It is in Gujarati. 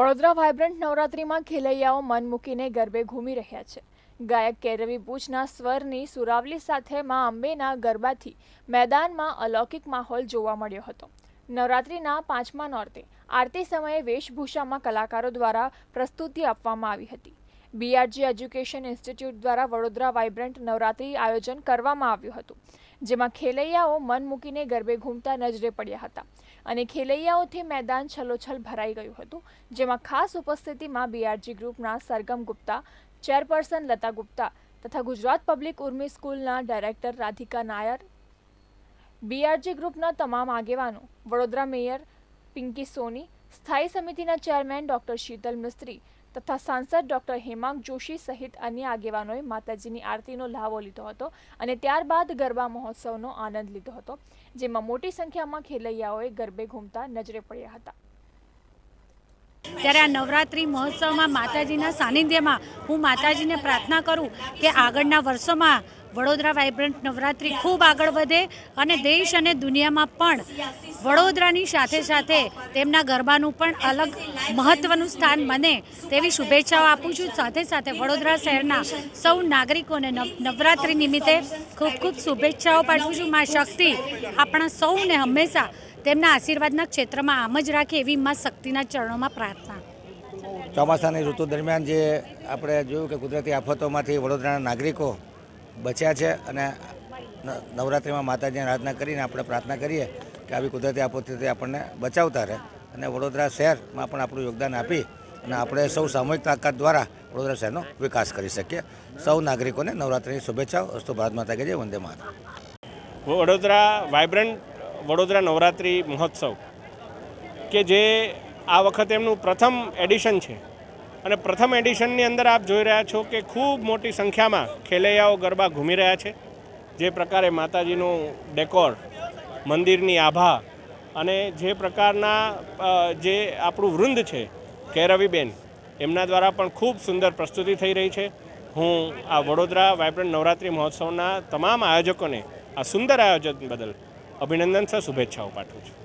વડોદરા વાયબ્રન્ટ નવરાત્રિમાં ખેલૈયાઓ મન મૂકીને ગરબે ઘૂમી રહ્યા છે. ગાયક કેરવી બુચના સ્વરની સુરાવલી સાથે મા અંબેના ગરબાથી મેદાનમાં અલૌકિક માહોલ જોવા મળ્યો હતો. નવરાત્રિના પાંચમા નોરતે આરતી સમયે વેશભૂષામાં કલાકારો દ્વારા પ્રસ્તુતિ આપવામાં આવી હતી. બીઆરજી એજ્યુકેશન ઇન્સ્ટિટ્યૂટ દ્વારા વડોદરા વાયબ્રન્ટ નવરાત્રી આયોજન કરવામાં આવ્યું હતું, જેમાં ખેલૈયાઓ મન મૂકીને ગરબે ઘૂમતા નજરે પડ્યા હતા અને ખેલૈયાઓથી મેદાન છલોછલ ભરાઈ ગયું હતું, જેમાં ખાસ ઉપસ્થિતિમાં બીઆરજી ગ્રુપના સરગમ ગુપ્તા, ચેરપર્સન લતા ગુપ્તા તથા ગુજરાત પબ્લિક ઉર્મી સ્કૂલના ડાયરેક્ટર રાધિકા નાયર બીઆરજી ગ્રુપના તમામ આગેવાનો, વડોદરા મેયર પિંકી સોની સ્થાયી સમિતિના ચેરમેન ડોક્ટર શીતલ મિસ્ત્રી તથા સાંસદ ડોક્ટર હેમાંગ જોશી સહિત અન્ય આગેવાનોએ માતાજીની આરતીનો લાવો લીધો હતો અને ત્યારબાદ ગરબા મહોત્સવનો આનંદ લીધો હતો, જેમાં મોટી સંખ્યામાં ખેલૈયાઓએ ગરબે ઘૂમતા નજરે પડ્યા હતા. ત્યારે આ નવરાત્રિ મહોત્સવમાં માતાજીના સાનિધ્યમાં હું માતાજીને પ્રાર્થના કરું કે આગળના વર્ષોમાં વડોદરા વાઇબ્રન્ટ નવરાત્રિ ખૂબ આગળ વધે અને દેશ અને દુનિયામાં પણ વડોદરાની સાથે સાથે તેમના ગરબાનું પણ અલગ મહત્ત્વનું સ્થાન બને તેવી શુભેચ્છાઓ આપું છું. સાથે સાથે વડોદરા શહેરના સૌ નાગરિકોને નવ, નવરાત્રિ નિમિત્તે ખૂબ ખૂબ શુભેચ્છાઓ પાઠવું છું. મા શક્તિ આપણા સૌને હંમેશા તેમના આશીર્વાદના ક્ષેત્રમાં આમ જ રાખે એવી મા શક્તિના ચરણોમાં પ્રાર્થના. ચોમાસાની ઋતુ દરમિયાન જે આપણે જોયું કે કુદરતી આફતોમાંથી વડોદરાના નાગરિકો બચ્યા છે અને નવરાત્રિમાં માતાજીની આરાધના કરીને આપણે પ્રાર્થના કરીએ કે આવી કુદરતી આપત્તિથી આપણને બચાવતા રહે અને વડોદરા શહેરમાં પણ આપણું યોગદાન આપી અને આપણે સૌ સામૂહિક તાકાત દ્વારા વડોદરા શહેરનો વિકાસ કરી શકીએ. સૌ નાગરિકોને નવરાત્રિની શુભેચ્છાઓ. અસ્તુ ભારત માતા કે જય. વંદે માતા વડોદરા વાઇબ્રન્ટ વડોદરા નવરાત્રિ મહોત્સવ, કે જે આ વખતે એમનું પ્રથમ એડિશન છે. અને પ્રથમ એડિશનની અંદર આપ જોઈ રહ્યા છો કે ખૂબ મોટી સંખ્યામાં ખેલૈયાઓ ગરબા ઘૂમી રહ્યા છે. જે પ્રકારે માતાજીનું ડેકોર, મંદિરની આભા અને જે પ્રકારના જે આપણું વૃંદ છે, કેરવીબેન, એમના દ્વારા પણ ખૂબ સુંદર પ્રસ્તુતિ થઈ રહી છે. હું આ વડોદરા વાઇબ્રન્ટ નવરાત્રિ મહોત્સવના તમામ આયોજકોને આ સુંદર આયોજન બદલ અભિનંદન સહ શુભેચ્છાઓ પાઠવું છું.